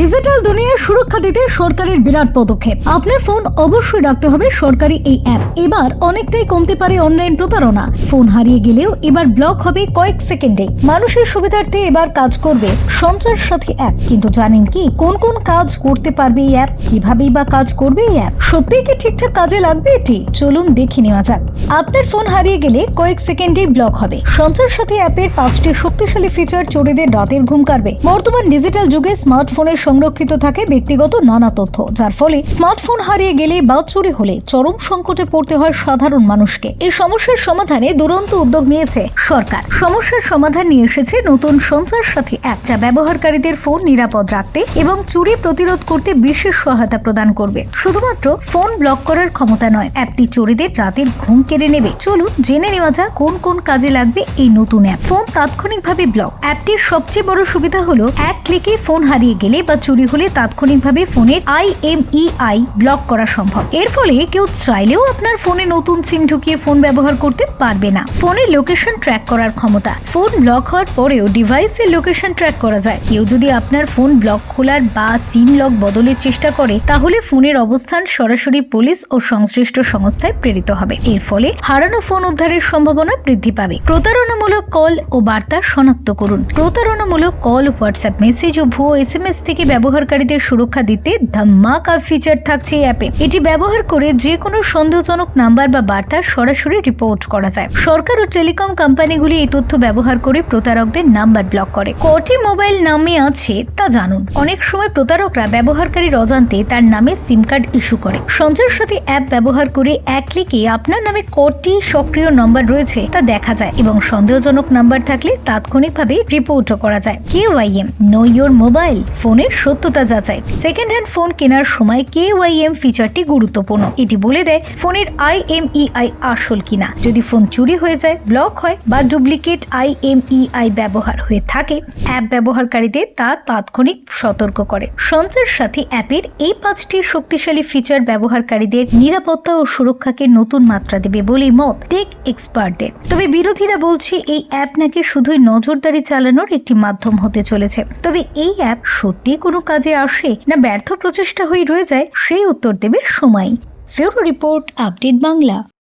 Digital দুনিয়ার সুরক্ষা দিতে সরকারের বিরাট পদক্ষেপ। আপনার ফোন অবশ্যই রাখতে হবে সরকারি এই অ্যাপ এবার অনেকটাই কমতে পারে অনলাইন প্রতারণা। ফোন হারিয়ে গেলেও এবার ব্লক হবে কয়েক সেকেন্ডে মানুষের সুবিধার্থে এবার কাজ করবে সঞ্চার সাথী অ্যাপ কিন্তু জানেন কি, কোন কোন কাজ করতে পারবে এই অ্যাপ কিভাবেই বা কাজ করবে এই অ্যাপ সত্যিই কি ঠিকঠাক কাজে লাগবে এটি? চলুন দেখে নেওয়া যাক। আপনার ফোন হারিয়ে গেলে কয়েক সেকেন্ডেই ব্লক হবে। সঞ্চার সাথী অ্যাপের পাঁচটি শক্তিশালী ফিচার চোরেদের রাতের ঘুম কাটবে বর্তমান ডিজিটাল যুগে স্মার্টফোনে সংরক্ষিত থাকে ব্যক্তিগত নানা তথ্য, যার ফলে স্মার্টফোন হারিয়ে গেলে বা চুরি হলে চরম সংকটে পড়তে হয় সাধারণ মানুষকে। এই সমস্যার সমাধানে দুরন্ত উদ্যোগ নিয়েছে সরকার। সমস্যার সমাধান নিয়ে এসেছে নতুন সঞ্চার সাথী অ্যাপ, যা ব্যবহারকারীদের ফোন নিরাপদ রাখতে এবং চুরি প্রতিরোধ করতে বিশেষ সহায়তা প্রদান করবে। শুধুমাত্র ফোন ব্লক করার ক্ষমতা নয়, অ্যাপটি চোরেদের রাতের ঘুম কেড়ে নেবে। চলুন জেনে নেওয়া যাক কোন কোন কাজে লাগবে এই নতুন অ্যাপ। ফোন তাৎক্ষণিকভাবে ব্লক। অ্যাপটির সবচেয়ে বড় সুবিধা হলো এক ক্লিকে ফোন হারিয়ে গেলে বা চুরি হলে তাৎক্ষণিকভাবে ফোনের আইএমইআই ব্লক করা সম্ভব। এর ফলে কেউ চাইলেও আপনার ফোনে নতুন সিম ঢুকিয়ে ফোন ব্যবহার করতে পারবে না। ফোনের লোকেশন ট্র্যাক করার ক্ষমতা। ফোন ব্লক হওয়ার পরেও ডিভাইসের লোকেশন ট্র্যাক করা যায়। কেউ যদি আপনার ফোন ব্লক খোলার বা সিম লক বদলের চেষ্টা করে, তাহলে ফোনের অবস্থান সরাসরি পুলিশ ও সংশ্লিষ্ট সংস্থায় প্রেরিত হবে। এর ফলে হারানো ফোন উদ্ধারের সম্ভাবনা বৃদ্ধি পাবে। প্রতারণামূলক কল ও বার্তা শনাক্ত করুন। প্রতারণামূলক কল, হোয়াটসঅ্যাপ, মেসেজ ও ভুয়ো এসএমএস থেকে ব্যবহারকারীদের সুরক্ষা দিতে ধামাকা ফিচার থাকছে এই অ্যাপে। এটি ব্যবহার করে যে কোনো সন্দেহজনক নাম্বার বা বার্তা সরাসরি রিপোর্ট করা যায়। সরকার ও টেলিকম কোম্পানিগুলি এই তথ্য ব্যবহার করে প্রতারকদের নাম্বার ব্লক করে। কটি মোবাইল নামে আছে তা জানুন। অনেক সময় প্রতারকরা ব্যবহারকারীর অজান্তে তার নামে সিম কার্ড ইস্যু করে। সঞ্চার সাথী অ্যাপ ব্যবহার করে এক ক্লিকে আপনার নামে কটি সক্রিয় নম্বর রয়েছে তা দেখা যায় এবং সন্দেহজনক নাম্বার থাকলে তাৎক্ষণিকভাবে রিপোর্টও করা যায়। কেওয়াইএম নো ইয়োর মোবাইল ফোনের সত্যতা যাচাই। সেকেন্ড হ্যান্ড ফোন কেনার সময় কে কেওয়াইএম ফিচারটি গুরুত্বপূর্ণ। এটি বলে দেয়, ফোনের আই এম আইএমইআই আসল কিনা। যদি ফোন চুরি হয়ে যায় ব্লক হয় বা ডুপ্লিকেট আই এম আইএমইআই ব্যবহার হয়ে থাকে অ্যাপ ব্যবহারকারীদের তা তাৎক্ষণিক সতর্ক করে। সঞ্চার সাথে অ্যাপের এই পাঁচটি শক্তিশালী ফিচার ব্যবহারকারীদের নিরাপত্তা ও সুরক্ষাকে নতুন মাত্রা দেবে বলেই মত টেক এক্সপার্টদের তবে বিরোধীরা বলছে, এই অ্যাপ নাকি শুধুই নজরদারি চালানোর একটি মাধ্যম হতে চলেছে। তবে এই অ্যাপ সত্যি কোনো কাজে আসে না ব্যর্থ প্রচেষ্টা হয়ে রয়ে যায়, সেই উত্তর দেবে সময়। ফেউরো রিপোর্ট, আপডেট বাংলা।